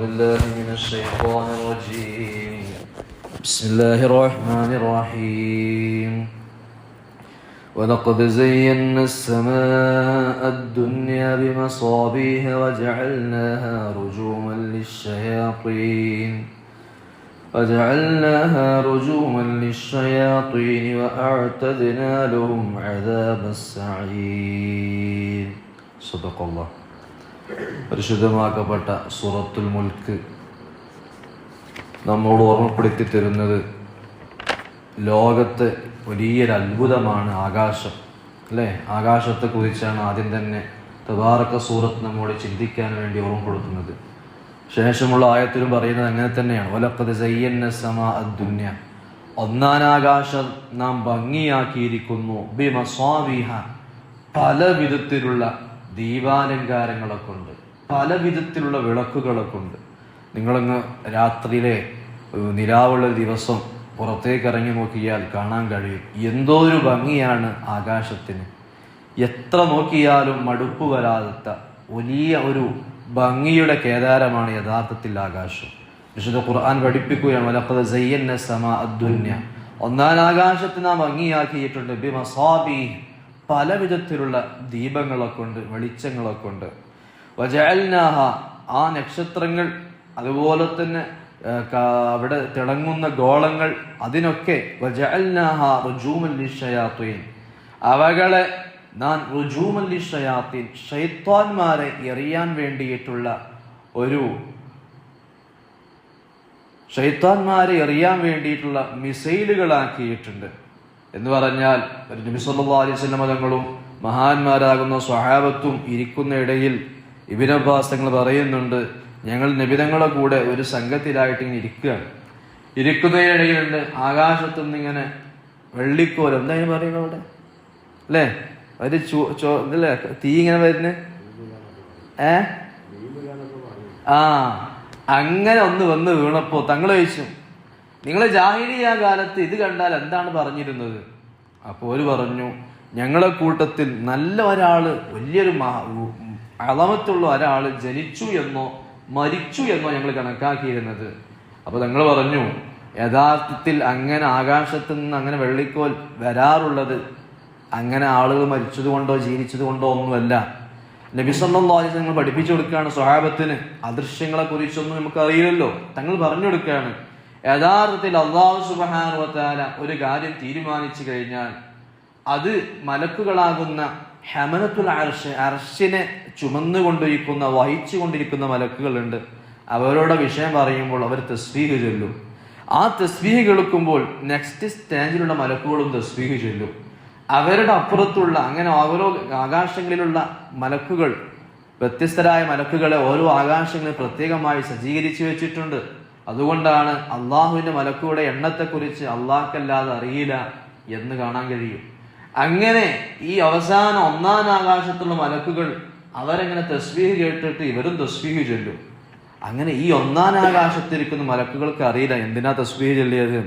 بالله من الشيطان الرجيم. بسم الله الرحمن الرحيم. ولقد زينا السماء الدنيا بمصابيح وجعلناها رجوما للشياطين. وجعلناها رجوما للشياطين وأعتدنا لهم عذاب السعير. صدق الله. പരിശുദ്ധമാക്കപ്പെട്ട സൂറത്തുൽ മുൽക്ക് നമ്മോട് ഓർമ്മപ്പെടുത്തി തരുന്നത് ലോകത്ത് വലിയൊരു അത്ഭുതമാണ് ആകാശം അല്ലേ? ആകാശത്തെ കുറിച്ചാണ് ആദ്യം തന്നെ തബാറക്ക സൂറത്ത് നമ്മോട് ചിന്തിക്കാൻ വേണ്ടി ഓർമ്മപ്പെടുത്തുന്നത്. ശേഷമുള്ള ആയത്തിലും പറയുന്നത് അങ്ങനെ തന്നെയാണ്. ഒലപ്പത് സയ്യന്ന സമ അദ്ദുന്യ ഒന്നാനാകാശം നാം ഭംഗിയാക്കിയിരിക്കുന്നു. ബിമസ്വാവിഹ പല വിധത്തിലുള്ള ദീപാലങ്കാരങ്ങളെ ഉണ്ട്. പല വിധത്തിലുള്ള വിളക്കുകളൊക്കെ ഉണ്ട്. നിങ്ങളങ്ങ് രാത്രിയിലെ നിലാവുള്ള ദിവസം പുറത്തേക്ക് ഇറങ്ങി നോക്കിയാൽ കാണാൻ കഴിയും. എന്തോ ഒരു ഭംഗിയാണ് ആകാശത്തിന്. എത്ര നോക്കിയാലും മടുപ്പ് വരാത്ത വലിയ ഒരു ഭംഗിയുടെ കേദാരമാണ് യഥാർത്ഥത്തിൽ ആകാശം. വിശുദ്ധ ഖുർആൻ പഠിപ്പിക്കുകയാണ് സമാ ആകാശത്തിന് ആ ഭംഗിയാക്കിയിട്ടുണ്ട്. ബിമസാബി പല വിധത്തിലുള്ള ദീപങ്ങളൊക്കെ ഉണ്ട് വെളിച്ചങ്ങളൊക്കെ ഉണ്ട്. വജാൽനാഹ ആ നക്ഷത്രങ്ങൾ അതുപോലെ തന്നെ അവിടെ തിളങ്ങുന്ന ഗോളങ്ങൾ അതിനൊക്കെ വജാൽനാഹ റുജൂമൻ ലിശ്ശയാത്തീൻ അവകളെ നാൻ റുജൂമൻ ലിശ്ശയാത്തീൻ ഷൈത്വാന്മാരെ എറിയാൻ വേണ്ടിയിട്ടുള്ള ഒരു ഷൈത്താന്മാരെ എറിയാൻ വേണ്ടിയിട്ടുള്ള മിസൈലുകളാക്കിയിട്ടുണ്ട്. എന്ന് പറഞ്ഞാൽ ഒരു നബി സല്ലല്ലാഹു അലൈഹി വസല്ലം തങ്ങളും മഹാന്മാരാകുന്ന സ്വഹാബത്തും ഇരിക്കുന്ന ഇടയിൽ ഇബിൻ അബ്ബാസ് തങ്ങൾ പറയുന്നുണ്ട് ഞങ്ങൾ നിബിതങ്ങളെ കൂടെ ഒരു സംഘത്തിലായിട്ട് ഇങ്ങനെ ഇരിക്കുകയാണ്. ഇരിക്കുന്നതിനിടയിലുണ്ട് ആകാശത്തു നിന്ന് ഇങ്ങനെ വെള്ളിക്കോലം എന്താ അതിന് പറയുന്നത് അവിടെ? അല്ലേ? ഒരു ചോ ഇതല്ലേ? തീ ഇങ്ങനെ വരുന്നത്? ഏ? ആ അങ്ങനെ ഒന്ന് വന്ന് വീണപ്പോ തങ്ങൾ ചോദിച്ചു നിങ്ങൾ ജാഹിരിയ കാലത്ത് ഇത് കണ്ടാൽ എന്താണ് പറഞ്ഞിരുന്നത്? അപ്പോൾ ഒരു പറഞ്ഞു ഞങ്ങളെ കൂട്ടത്തിൽ നല്ല ഒരാൾ വലിയൊരു അളമത്തുള്ള ഒരാൾ ജനിച്ചു എന്നോ മരിച്ചു എന്നോ ഞങ്ങൾ കണക്കാക്കിയിരുന്നത്. അപ്പോൾ ഞങ്ങൾ പറഞ്ഞു യഥാർത്ഥത്തിൽ അങ്ങനെ ആകാശത്തു നിന്ന് അങ്ങനെ വെള്ളിക്കോൽ വരാറുള്ളത് അങ്ങനെ ആളുകൾ മരിച്ചത് കൊണ്ടോ ഒന്നുമല്ല. നബി സല്ലല്ലാഹു അലൈഹി വസല്ലം പഠിപ്പിച്ചു കൊടുക്കുകയാണ് സ്വഹാബത്തിന്. അദൃശ്യങ്ങളെ കുറിച്ചൊന്നും നമുക്ക് അറിയില്ലല്ലോ തങ്ങൾ പറഞ്ഞു കൊടുക്കുകയാണ് യഥാർത്ഥത്തിൽ അള്ളാഹു സുബാനുവത്താല ഒരു കാര്യം തീരുമാനിച്ചു കഴിഞ്ഞാൽ അത് മലക്കുകളാകുന്ന ഹമനത്തുൽ അർഷ് അർഷിനെ ചുമന്നുകൊണ്ടിരിക്കുന്ന വഹിച്ചു കൊണ്ടിരിക്കുന്ന മലക്കുകളുണ്ട്. അവരോട് വിഷയം പറയുമ്പോൾ അവർ തസ്വീഹ് ചൊല്ലും. ആ തസ്വീഹ് കേൾക്കുമ്പോൾ നെക്സ്റ്റ് സ്റ്റേജിലുള്ള മലക്കുകളും തസ്വീഹ് ചൊല്ലും. അവരുടെ അപ്പുറത്തുള്ള അങ്ങനെ ഓരോ ആകാശങ്ങളിലുള്ള മലക്കുകൾ വ്യത്യസ്തരായ മലക്കുകളെ ഓരോ ആകാശങ്ങളിൽ പ്രത്യേകമായി സജ്ജീകരിച്ചു വെച്ചിട്ടുണ്ട്. അതുകൊണ്ടാണ് അള്ളാഹുവിന്റെ മലക്കുകളുടെ എണ്ണത്തെക്കുറിച്ച് അള്ളാഹ്ക്കല്ലാതെ അറിയില്ല എന്ന് കാണാൻ കഴിയും. അങ്ങനെ ഈ അവസാന ഒന്നാം ആകാശത്തുള്ള മലക്കുകൾ അവരങ്ങനെ തസ്വീഹ് കേട്ടിട്ട് ഇവരും തസ്വീഹ് ചൊല്ലും? അങ്ങനെ ഈ ഒന്നാം ആകാശത്തിരിക്കുന്ന മലക്കുകൾക്ക് അറിയില്ല എന്തിനാ തസ്വീഹ് ചൊല്ലിയത്?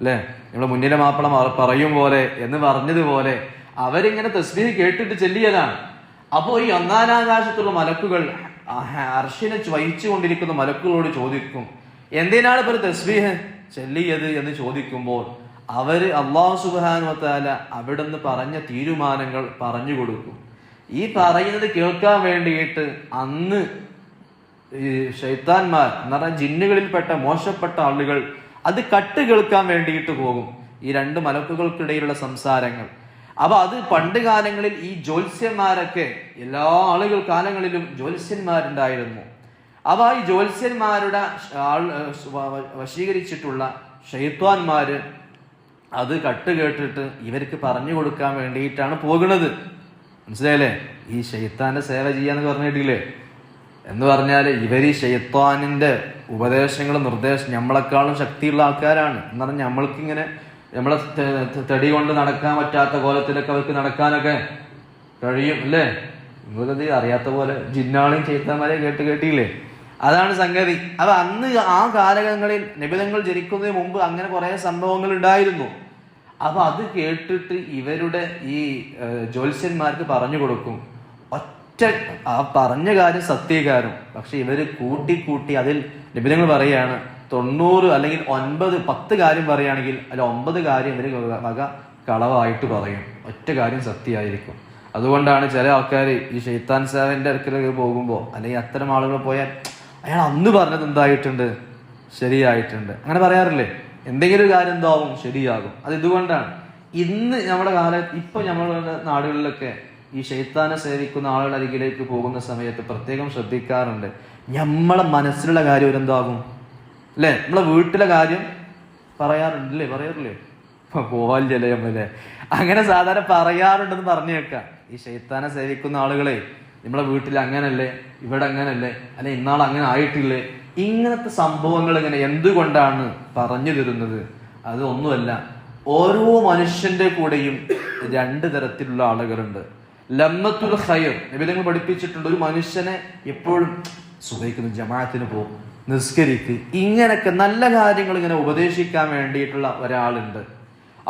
അല്ലേ? നമ്മുടെ മുന്നിലെ മാപ്പിള പറയും പോലെ എന്ന് പറഞ്ഞതുപോലെ അവരിങ്ങനെ തസ്ബീഹ് കേട്ടിട്ട് ചെല്ലിയതാണ്. അപ്പോൾ ഈ ഒന്നാം ആകാശത്തുള്ള മലക്കുകൾ അർഷിനെ വഹിച്ചു കൊണ്ടിരിക്കുന്ന മലക്കുകളോട് ചോദിക്കും എന്തിനാണ് ഒരു തസ്ബീഹ്? ചെല്ലിയത് എന്ന് ചോദിക്കുമ്പോൾ അവർ അള്ളാഹു സുബാനുവത്താല അവിടുന്ന് പറഞ്ഞ തീരുമാനങ്ങൾ പറഞ്ഞു കൊടുക്കും. ഈ പറയുന്നത് കേൾക്കാൻ വേണ്ടിയിട്ട് അന്ന് ഈ ഷൈത്താന്മാർ എന്ന് പറഞ്ഞാൽ ജിന്നുകളിൽപ്പെട്ട മോശപ്പെട്ട ആളുകൾ അത് കട്ട് കേൾക്കാൻ വേണ്ടിയിട്ട് പോകും. ഈ രണ്ട് മലക്കുകൾക്കിടയിലുള്ള സംസാരങ്ങൾ. അപ്പൊ അത് പണ്ട് കാലങ്ങളിൽ ഈ ജ്യോത്സ്യന്മാരൊക്കെ എല്ലാ ആളുകൾ കാലങ്ങളിലും ജ്യോത്സ്യന്മാരുണ്ടായിരുന്നു. അപ്പൊ ഈ ജ്യോത്സ്യന്മാരുടെ വശീകരിച്ചിട്ടുള്ള ഷെയ്ത്വാന്മാര് അത് കട്ട് കേട്ടിട്ട് ഇവർക്ക് പറഞ്ഞു കൊടുക്കാൻ വേണ്ടിയിട്ടാണ് പോകുന്നത്. മനസ്സിലായല്ലേ? ഈ ഷെയ്ത്താന്റെ സേവ ചെയ്യാന്ന് പറഞ്ഞിട്ടില്ലേ? എന്ന് പറഞ്ഞാൽ ഇവർ ഈ ഷെയ്ത്താനിന്റെ ഉപദേശങ്ങളും നിർദ്ദേശം നമ്മളെക്കാളും ശക്തിയുള്ള ആൾക്കാരാണ്. എന്ന് പറഞ്ഞാൽ നമ്മൾക്ക് ഇങ്ങനെ നമ്മളെ തടി കൊണ്ട് നടക്കാൻ പറ്റാത്ത കോലത്തിലൊക്കെ അവർക്ക് നടക്കാനൊക്കെ കഴിയും അല്ലേ? നിങ്ങൾക്കത് അറിയാത്ത പോലെ ജിന്നാളും ചെയ്ത്താന്മാരെ കേട്ട് കേട്ടില്ലേ? അതാണ് സംഗതി. അപ്പൊ അന്ന് ആ കാലഘട്ടങ്ങളിൽ നിബിധങ്ങൾ ജനിക്കുന്നതിന് മുമ്പ് അങ്ങനെ കുറെ സംഭവങ്ങൾ ഉണ്ടായിരുന്നു. അപ്പൊ അത് കേട്ടിട്ട് ഇവരുടെ ഈ ജ്യോത്സ്യന്മാർക്ക് പറഞ്ഞു കൊടുക്കും. ഒറ്റ ആ പറഞ്ഞ കാര്യം സത്യകാരം. പക്ഷെ ഇവർ കൂട്ടി കൂട്ടി അതിൽ നിബിധങ്ങൾ പറയാണ് തൊണ്ണൂറ് അല്ലെങ്കിൽ ഒൻപത് പത്ത് കാര്യം പറയുകയാണെങ്കിൽ അല്ല ഒമ്പത് കാര്യം ഇവർ വക കളവായിട്ട് പറയും. ഒറ്റ കാര്യം സത്യമായിരിക്കും. അതുകൊണ്ടാണ് ചില ആൾക്കാർ ഈ ഷെയ്ത്താൻ സാറിന്റെ അടുക്കലൊക്കെ പോകുമ്പോൾ അല്ലെങ്കിൽ അത്തരം ആളുകൾ പോയാൽ അയാൾ അന്ന് പറഞ്ഞത് എന്തായിട്ടുണ്ട്? ശരിയായിട്ടുണ്ട്. അങ്ങനെ പറയാറില്ലേ? എന്തെങ്കിലും ഒരു കാര്യം എന്താവും ശരിയാകും. അത് ഇതുകൊണ്ടാണ്. ഇന്ന് നമ്മുടെ കാല ഇപ്പൊ നമ്മളുടെ നാടുകളിലൊക്കെ ഈ ശൈത്താനെ സേവിക്കുന്ന ആളുകളുടെ അരികിലേക്ക് പോകുന്ന സമയത്ത് പ്രത്യേകം ശ്രദ്ധിക്കാറുണ്ട്. നമ്മളെ മനസ്സിലുള്ള കാര്യം എന്താകും അല്ലേ? നമ്മളെ വീട്ടിലെ കാര്യം പറയാറുണ്ടല്ലേ? പറയാറില്ലേ? പോവാൻ ജലയമ്മല്ലേ അങ്ങനെ സാധാരണ പറയാറുണ്ടെന്ന് പറഞ്ഞേക്കാം ഈ ശൈത്താനെ സേവിക്കുന്ന ആളുകളെ നമ്മളെ വീട്ടിൽ അങ്ങനല്ലേ ഇവിടെ അങ്ങനല്ലേ അല്ലെ ഇന്നാൾ അങ്ങനെ ആയിട്ടില്ലേ? ഇങ്ങനത്തെ സംഭവങ്ങൾ ഇങ്ങനെ എന്തുകൊണ്ടാണ് പറഞ്ഞു തരുന്നത്? അത് ഒന്നുമല്ല ഓരോ മനുഷ്യന്റെ കൂടെയും രണ്ട് തരത്തിലുള്ള ആളുകളുണ്ട്. ലമ്മത്തുൽ ഹയർ നിബിധങ്ങൾ പഠിപ്പിച്ചിട്ടുണ്ട് ഒരു മനുഷ്യനെ എപ്പോഴും സുഖിക്കുന്നു ജമാഅത്തിന് പോകും നിസ്കരിക്ക് ഇങ്ങനൊക്കെ നല്ല കാര്യങ്ങൾ ഇങ്ങനെ ഉപദേശിക്കാൻ വേണ്ടിയിട്ടുള്ള ഒരാളുണ്ട്.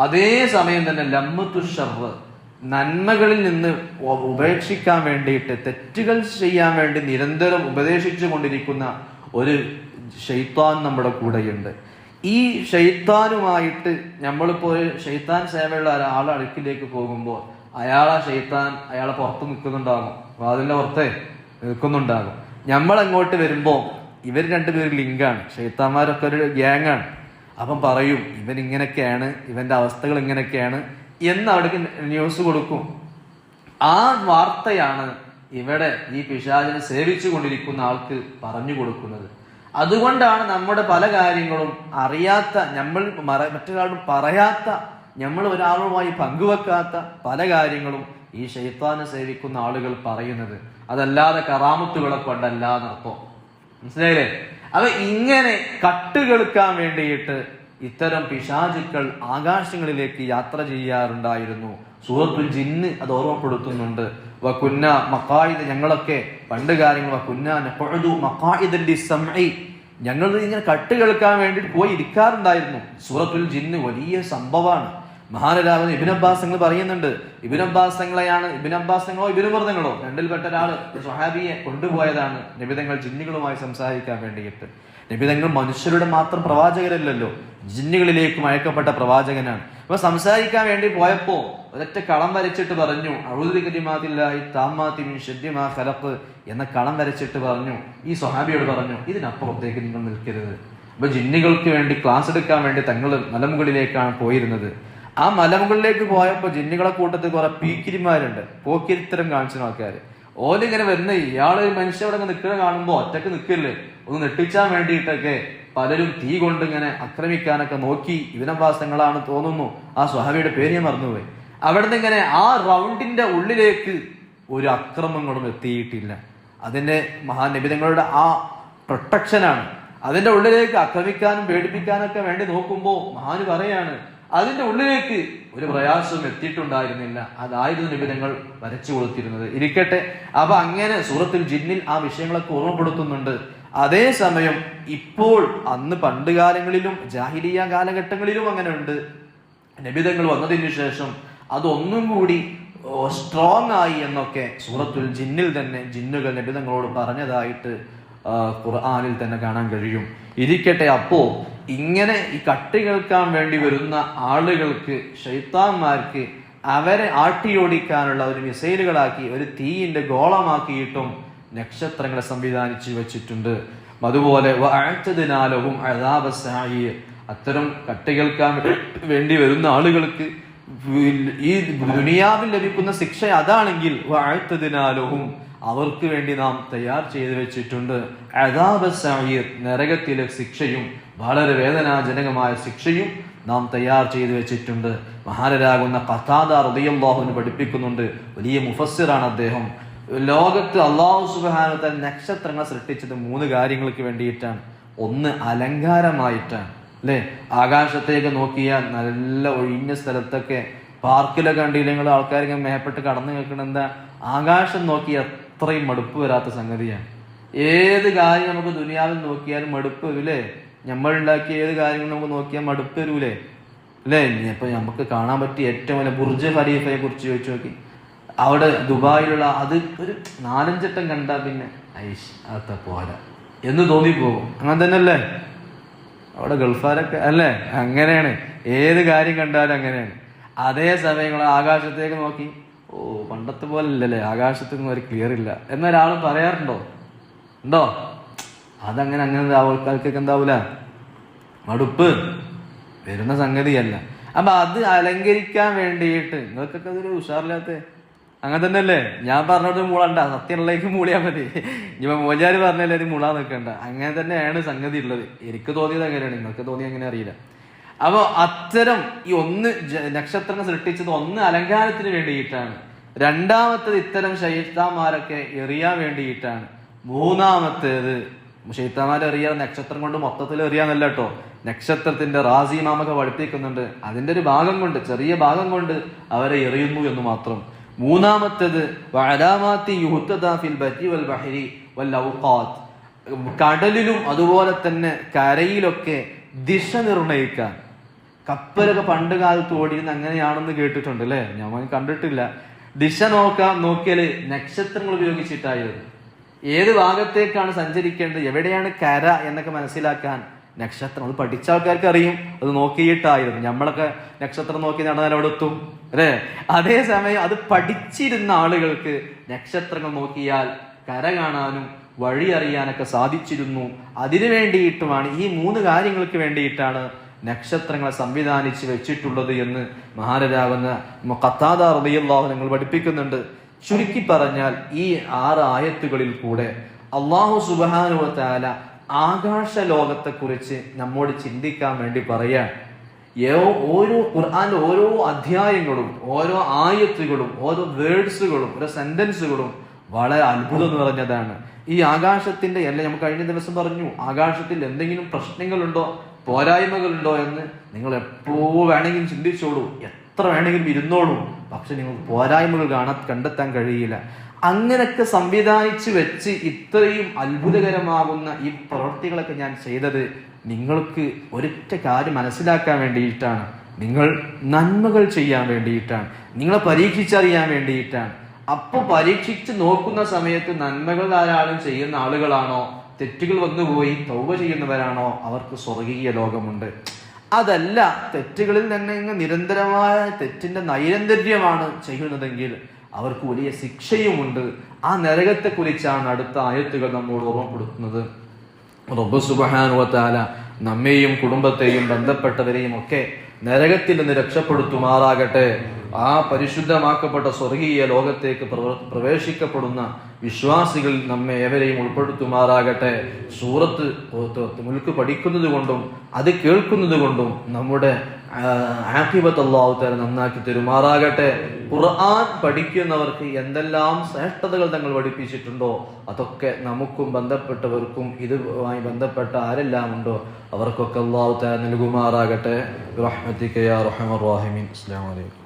അതേ സമയം തന്നെ ലമ്മത്തു ഷർവ് നന്മകളിൽ നിന്ന് ഉപേക്ഷിക്കാൻ വേണ്ടിയിട്ട് തെറ്റുകൾ ചെയ്യാൻ വേണ്ടി നിരന്തരം ഉപദേശിച്ചു കൊണ്ടിരിക്കുന്ന ഒരു ഷെയ്ത്താൻ നമ്മുടെ കൂടെയുണ്ട്. ഈ ഷെയ്ത്താനുമായിട്ട് നമ്മളിപ്പോൾ ഷെയ്ത്താൻ സേവയുള്ള ഒരാളെ അടുക്കിലേക്ക് പോകുമ്പോൾ അയാൾ ആ ഷെയ്ത്താൻ അയാളെ പുറത്ത് നിൽക്കുന്നുണ്ടാകും. വാതിലിന്റെ പുറത്തെ നിൽക്കുന്നുണ്ടാകും. നമ്മൾ അങ്ങോട്ട് വരുമ്പോൾ ഇവർ രണ്ടുപേരും ലിങ്കാണ്. ഷെയ്ത്താന്മാരൊക്കെ ഒരു ഗ്യാങ്ങാണ്. അപ്പം പറയും ഇവൻ ഇങ്ങനെയൊക്കെയാണ് ഇവന്റെ അവസ്ഥകൾ ഇങ്ങനെയൊക്കെയാണ് എന്ന് അവിടേക്ക് ന്യൂസ് കൊടുക്കും. ആ വാർത്തയാണ് ഇവിടെ ഈ പിശാചിനെ സേവിച്ചു കൊണ്ടിരിക്കുന്ന ആൾക്ക് പറഞ്ഞു കൊടുക്കുന്നത്. അതുകൊണ്ടാണ് നമ്മുടെ പല കാര്യങ്ങളും അറിയാത്ത നമ്മൾ മറ- മറ്റൊരാളും പറയാത്ത നമ്മൾ ഒരാളുമായി പങ്കുവെക്കാത്ത പല കാര്യങ്ങളും ഈ ഷെയ്ത്താനെ സേവിക്കുന്ന ആളുകൾ പറയുന്നത്. അതല്ലാതെ കറാമത്തുകളെ കൊണ്ടല്ല എന്നർത്ഥം മനസ്സിലായില്ലേ? അപ്പൊ ഇങ്ങനെ കട്ടുകെടുക്കാൻ വേണ്ടിയിട്ട് ഇത്തരം പിശാചുക്കൾ ആകാശങ്ങളിലേക്ക് യാത്ര ചെയ്യാറുണ്ടായിരുന്നു. സൂറത്തുൽ ജിന്ന് അത് ഓർമ്മപ്പെടുത്തുന്നുണ്ട്. വക്കുന്ന മക്കായിദ് ഞങ്ങളൊക്കെ പണ്ട് കാര്യങ്ങൾ ലിസ്സംഇ. ഞങ്ങൾ ഇങ്ങനെ കട്ട് കേൾക്കാൻ വേണ്ടി പോയി ഇരിക്കാറുണ്ടായിരുന്നു. സൂറത്തുൽ ജിന്ന് വലിയ സംഭവമാണ്. മഹാനരാവൻ ഇബിൻ അബ്ബാസ് നിങ്ങൾ പറയുന്നുണ്ട് ഇബിൻ അബ്ബാസ് തങ്ങളെയാണ് ഇബിൻ അബ്ബാസ് ഇബിൻ രണ്ടിൽപ്പെട്ട ഒരാൾ സ്വഹാബിയെ കൊണ്ടുപോയതാണ്. നിബിതങ്ങൾ ജിന്നുകളുമായി സംസാരിക്കാൻ വേണ്ടിയിട്ട്. നിബിതങ്ങൾ മനുഷ്യരുടെ മാത്രം പ്രവാചകരല്ലല്ലോ. ജിന്നുകളിലേക്കും അയക്കപ്പെട്ട പ്രവാചകനാണ്. അപ്പൊ സംസാരിക്കാൻ വേണ്ടി പോയപ്പോ ഒരൊറ്റ കളം വരച്ചിട്ട് പറഞ്ഞു ഷദ്ദി എന്ന കളം വരച്ചിട്ട് പറഞ്ഞു. ഈ സ്വഹാബിയോട് പറഞ്ഞു ഇതിനപ്പുറത്തേക്ക് നിങ്ങൾ നിൽക്കരുത്. അപ്പൊ ജിന്നുകൾക്ക് വേണ്ടി ക്ലാസ് എടുക്കാൻ വേണ്ടി തങ്ങൾ മലമുകളിലേക്കാണ് പോയിരുന്നത്. ആ മലമുകളിലേക്ക് പോയപ്പോ ജിന്നുകളെ കൂട്ടത്തിൽ കുറെ പീക്കിരിമാരുണ്ട്. പോക്കിരിത്തരം കാണിച്ചു ആൾക്കാർ ഓലിങ്ങനെ വരുന്ന ഇയാൾ ഒരു മനുഷ്യ അവിടെ നിൽക്കുന്ന കാണുമ്പോ ഒറ്റയ്ക്ക് നിൽക്കില്ലേ? ഒന്ന് നെട്ടിച്ചാൻ വേണ്ടിയിട്ടൊക്കെ പലരും തീ കൊണ്ട് ഇങ്ങനെ ആക്രമിക്കാനൊക്കെ നോക്കി ഇതിനവാസങ്ങളാണ് തോന്നുന്നു. ആ സ്വഹാബിയുടെ പേര് ഞാൻ മറന്നുപോയി. അവിടുന്ന് ഇങ്ങനെ ആ റൗണ്ടിന്റെ ഉള്ളിലേക്ക് ഒരു അക്രമങ്ങളും എത്തിയിട്ടില്ല. അതിന്റെ മഹാനിബിതങ്ങളുടെ ആ പ്രൊട്ടക്ഷനാണ്. അതിന്റെ ഉള്ളിലേക്ക് ആക്രമിക്കാനും പേടിപ്പിക്കാനൊക്കെ വേണ്ടി നോക്കുമ്പോൾ മഹാന് പറയാണ് അതിന്റെ ഉള്ളിലേക്ക് ഒരു പ്രയാസവും എത്തിയിട്ടുണ്ടായിരുന്നില്ല. അതായിരുന്നു നിബിധങ്ങൾ വരച്ചു കൊടുത്തിരുന്നത് ഇരിക്കട്ടെ അപ്പൊ അങ്ങനെ സൂറത്തിൽ ജിന്നിൽ ആ വിഷയങ്ങളൊക്കെ ഓർമ്മപ്പെടുത്തുന്നുണ്ട്. അതേസമയം ഇപ്പോൾ അന്ന് പണ്ട് കാലങ്ങളിലും ജാഹിലിയ കാലഘട്ടങ്ങളിലും അങ്ങനെ ഉണ്ട് നബിതങ്ങൾ വന്നതിന് ശേഷം അതൊന്നും കൂടി സ്ട്രോങ് ആയി എന്നൊക്കെ സൂറത്തുൽ ജിന്നിൽ തന്നെ ജിന്നുകൾ നബിതങ്ങളോട് പറഞ്ഞതായിട്ട് ഖുർആനിൽ തന്നെ കാണാൻ കഴിയും. ഇരിക്കട്ടെ അപ്പോ ഇങ്ങനെ ഈ കട്ട് കേൾക്കാൻ വേണ്ടി വരുന്ന ആളുകൾക്ക് ഷെയ്ത്താന്മാർക്ക് അവരെ ആട്ടിയോടിക്കാനുള്ള ഒരു മിസൈലുകളാക്കി ഒരു തീയിന്റെ ഗോളമാക്കിയിട്ടും നക്ഷത്രങ്ങളെ സംവിധാനിച്ചു വെച്ചിട്ടുണ്ട്. അതുപോലെ ആഴ്ചതിനാലവും അഴതാപസായി അത്തരം കട്ട് കേൾക്കാൻ വേണ്ടി വരുന്ന ആളുകൾക്ക് ഈ ദുനിയാവിൽ ലഭിക്കുന്ന ശിക്ഷ അതാണെങ്കിൽ വഅഅ്തദ്നാലഹും അവർക്ക് വേണ്ടി നാം തയ്യാർ ചെയ്തു വെച്ചിട്ടുണ്ട്. അദാബസ്സായി നരകത്തിലെ ശിക്ഷയും വളരെ വേദനാജനകമായ ശിക്ഷയും നാം തയ്യാർ ചെയ്തു വെച്ചിട്ടുണ്ട്. മഹാനരാകുന്ന കഥാദ ഹൃദയല്ലാഹുവിന് പഠിപ്പിക്കുന്നുണ്ട്. വലിയ മുഫസ്സിറാണ് അദ്ദേഹം. ലോകത്ത് അള്ളാഹു സുബാനത്തെ നക്ഷത്രങ്ങൾ സൃഷ്ടിച്ചത് മൂന്ന് കാര്യങ്ങൾക്ക് വേണ്ടിയിട്ടാണ്. ഒന്ന് അലങ്കാരമായിട്ടാണ്. അല്ലെ? ആകാശത്തേക്ക് നോക്കിയാൽ നല്ല ഒഴിഞ്ഞ സ്ഥലത്തൊക്കെ പാർക്കിലെ കണ്ടില്ലെങ്കിൽ ഇങ്ങനെ മേപ്പെട്ട് കടന്നു നിൽക്കണം എന്താ? ആകാശം നോക്കി അത്രയും മടുപ്പ് വരാത്ത സംഗതിയാണ്. ഏത് കാര്യം നമുക്ക് ദുനിയാവിൽ നോക്കിയാലും മടുപ്പ് വരൂലേ നമ്മൾ ഉണ്ടാക്കിയ ഏത് കാര്യങ്ങൾ നമുക്ക് നോക്കിയാൽ മടുപ്പ് വരൂലേ അല്ലേ? ഇപ്പൊ നമുക്ക് കാണാൻ പറ്റിയ ഏറ്റവും വലിയ ബുർജ് ഖലീഫയെ കുറിച്ച് ചോദിച്ചു നോക്കി. അവിടെ ദുബായിലുള്ള അത് ഒരു നാലഞ്ചട്ടം കണ്ടാൽ പിന്നെ ഐഷ് അത്ത പോരാ. എന്ന് തോന്നിപ്പോകും. അങ്ങനെ തന്നെയല്ലേ? അവിടെ ഗൾഫാരൊക്കെ അല്ലേ? അങ്ങനെയാണ്. ഏത് കാര്യം കണ്ടാലും അങ്ങനെയാണ്. അതേ സമയം ആകാശത്തേക്ക് നോക്കി. ഓ പണ്ടത്തെ പോലെ അല്ലല്ലേ? ആകാശത്തൊന്നും ഒരു ക്ലിയർ ഇല്ല എന്നൊരാളും പറയാറുണ്ടോ? ഉണ്ടോ? അതങ്ങനെ അങ്ങനെ ആൾക്കാർക്കൊക്കെ എന്താവൂല? മടുപ്പ്. വരുന്ന സംഗതിയല്ല. അപ്പൊ അത് അലങ്കരിക്കാൻ വേണ്ടിയിട്ട് നിങ്ങൾക്കൊക്കെ അതൊരു ഉഷാറില്ലാത്ത അങ്ങനെ തന്നെയല്ലേ? ഞാൻ പറഞ്ഞത് മൂളണ്ട. സത്യമുള്ളേക്ക് മൂളിയാൽ മതി. ഇപ്പൊ മോജാര് പറഞ്ഞല്ലേ അത് മുള നിൽക്കണ്ട. അങ്ങനെ തന്നെയാണ് സംഗതി ഉള്ളത് എനിക്ക് തോന്നിയത് അങ്ങനെയാണ്. നിങ്ങൾക്ക് തോന്നി അങ്ങനെ അറിയില്ല. അപ്പോൾ അത്തരം ഈ ഒന്ന് നക്ഷത്രം സൃഷ്ടിച്ചത് ഒന്ന് അലങ്കാരത്തിന് വേണ്ടിയിട്ടാണ്. രണ്ടാമത്തത് ഇത്തരം ശൈത്താന്മാരൊക്കെ എറിയാൻ വേണ്ടിയിട്ടാണ്. മൂന്നാമത്തേത് ഷെയ്ത്താമാരെ എറിയാൻ നക്ഷത്രം കൊണ്ട് മൊത്തത്തിൽ എറിയാന്നല്ല കേട്ടോ. നക്ഷത്രത്തിന്റെ റാസി മാമൊക്കെ പഠിപ്പിക്കുന്നുണ്ട്. അതിന്റെ ഒരു ഭാഗം കൊണ്ട് ചെറിയ ഭാഗം കൊണ്ട് അവരെ എറിയുന്നു എന്ന് മാത്രം. മൂന്നാമത്തേത് കടലിലും അതുപോലെ തന്നെ കരയിലൊക്കെ ദിശ നിർണയിക്കാൻ. കപ്പലൊക്കെ പണ്ട് കാലത്ത് ഓടിയിരുന്ന അങ്ങനെയാണെന്ന് കേട്ടിട്ടുണ്ട് അല്ലേ? ഞാൻ കണ്ടിട്ടില്ല. ദിശ നോക്കാൻ നോക്കിയാൽ നക്ഷത്രങ്ങൾ ഉപയോഗിച്ചിട്ടായിരുന്നു. ഏത് ഭാഗത്തേക്കാണ് സഞ്ചരിക്കേണ്ടത്? എവിടെയാണ് കര എന്നൊക്കെ മനസ്സിലാക്കാൻ നക്ഷത്രം. അത് പഠിച്ച ആൾക്കാർക്ക് അറിയും അത് നോക്കിയിട്ടായിരുന്നു. നമ്മളൊക്കെ നക്ഷത്രം നോക്കി നടന്നാൽ അവിടെ എത്തും അല്ലേ അതേസമയം അത് പഠിച്ചിരുന്ന ആളുകൾക്ക് നക്ഷത്രങ്ങൾ നോക്കിയാൽ കര കാണാനും വഴി അറിയാനൊക്കെ സാധിച്ചിരുന്നു. അതിനു വേണ്ടിയിട്ടുമാണ് ഈ മൂന്ന് കാര്യങ്ങൾക്ക് വേണ്ടിയിട്ടാണ് നക്ഷത്രങ്ങളെ സംവിധാനിച്ച് വെച്ചിട്ടുള്ളത് എന്ന് മഹാരാജാവെന്ന് ഖത്താദ റബിയുള്ള നിങ്ങൾ പഠിപ്പിക്കുന്നുണ്ട്. ചുരുക്കി പറഞ്ഞാൽ ഈ ആറ് ആയത്തുകളിൽ കൂടെ അള്ളാഹു സുബാനുവ താല ആകാശ ലോകത്തെക്കുറിച്ച് നമ്മോട് ചിന്തിക്കാൻ വേണ്ടി പറയാൻ ഓരോ ഖുർആൻ ഓരോ അധ്യായങ്ങളും ഓരോ ആയത്തുകളും ഓരോ വേർഡ്സുകളും ഓരോ സെന്റൻസുകളും വളരെ അത്ഭുതം എന്ന് പറഞ്ഞതാണ് ഈ ആകാശത്തിന്റെ അല്ലെ നമുക്ക് കഴിഞ്ഞ ദിവസം പറഞ്ഞു ആകാശത്തിൽ എന്തെങ്കിലും പ്രശ്നങ്ങളുണ്ടോ പോരായ്മകളുണ്ടോ എന്ന് നിങ്ങൾ എപ്പോ വേണമെങ്കിലും ചിന്തിച്ചോളൂ. എത്ര വേണമെങ്കിലും ഇരുന്നോളൂ. പക്ഷെ നിങ്ങൾക്ക് പോരായ്മകൾ കാണാൻ കണ്ടെത്താൻ കഴിയില്ല. അങ്ങനെയൊക്കെ സംവിധാനിച്ച് വെച്ച് ഇത്രയും അത്ഭുതകരമാകുന്ന ഈ പ്രവൃത്തികളൊക്കെ ഞാൻ ചെയ്തത് നിങ്ങൾക്ക് ഒരൊറ്റ കാര്യം മനസ്സിലാക്കാൻ വേണ്ടിയിട്ടാണ്. നിങ്ങൾ നന്മകൾ ചെയ്യാൻ വേണ്ടിയിട്ടാണ്. നിങ്ങളെ പരീക്ഷിച്ചറിയാൻ വേണ്ടിയിട്ടാണ്. അപ്പോൾ പരീക്ഷിച്ച് നോക്കുന്ന സമയത്ത് നന്മകൾ ധാരാളം ചെയ്യുന്ന ആളുകളാണോ? തെറ്റുകൾ വന്നുപോയി തൗവ ചെയ്യുന്നവരാണോ? അവർക്ക് സ്വർഗീയ ലോകമുണ്ട്. അതല്ല തെറ്റുകളിൽ തന്നെ ഇങ്ങ് നിരന്തരമായ തെറ്റിന്റെ നൈരന്തര്യമാണ് ചെയ്യുന്നതെങ്കിൽ അവർക്ക് വലിയ ശിക്ഷയുമുണ്ട്. ആ നരകത്തെ കുറിച്ചാണ് അടുത്ത ആയത്തുകൾ നമ്മോട് ഓർമ്മപ്പെടുത്തുന്നത്. റബ്ബ് സുബഹാനുവത്താല നമ്മെയും കുടുംബത്തെയും ബന്ധപ്പെട്ടവരെയും ഒക്കെ നരകത്തിൽ നിന്ന് രക്ഷപ്പെടുത്തുമാറാകട്ടെ. ആ പരിശുദ്ധമാക്കപ്പെട്ട സ്വർഗീയ ലോകത്തേക്ക് പ്രവേശിക്കപ്പെടുന്ന വിശ്വാസികൾ നമ്മെ ഏവരെയും ഉൾപ്പെടുത്തുമാറാകട്ടെ. സൂറത്ത് മുൽക്ക് പഠിക്കുന്നത് കൊണ്ടും അത് കേൾക്കുന്നത് കൊണ്ടും നമ്മുടെ ആക്കിബത്ത് നന്നാക്കി തരുമാറാകട്ടെ. ഖുർആൻ പഠിക്കുന്നവർക്ക് എന്തെല്ലാം ശ്രേഷ്ഠതകൾ തങ്ങൾ പഠിപ്പിച്ചിട്ടുണ്ടോ അതൊക്കെ നമുക്കും ബന്ധപ്പെട്ടവർക്കും ഇതുമായി ബന്ധപ്പെട്ട ആരെല്ലാം ഉണ്ടോ അവർക്കൊക്കെ അള്ളാഹു തല നൽകുമാറാകട്ടെ. റഹ്മത്തിക്കയാ റഹ്മർ റാഹിമീൻ. അസ്സാം വലൈക്കും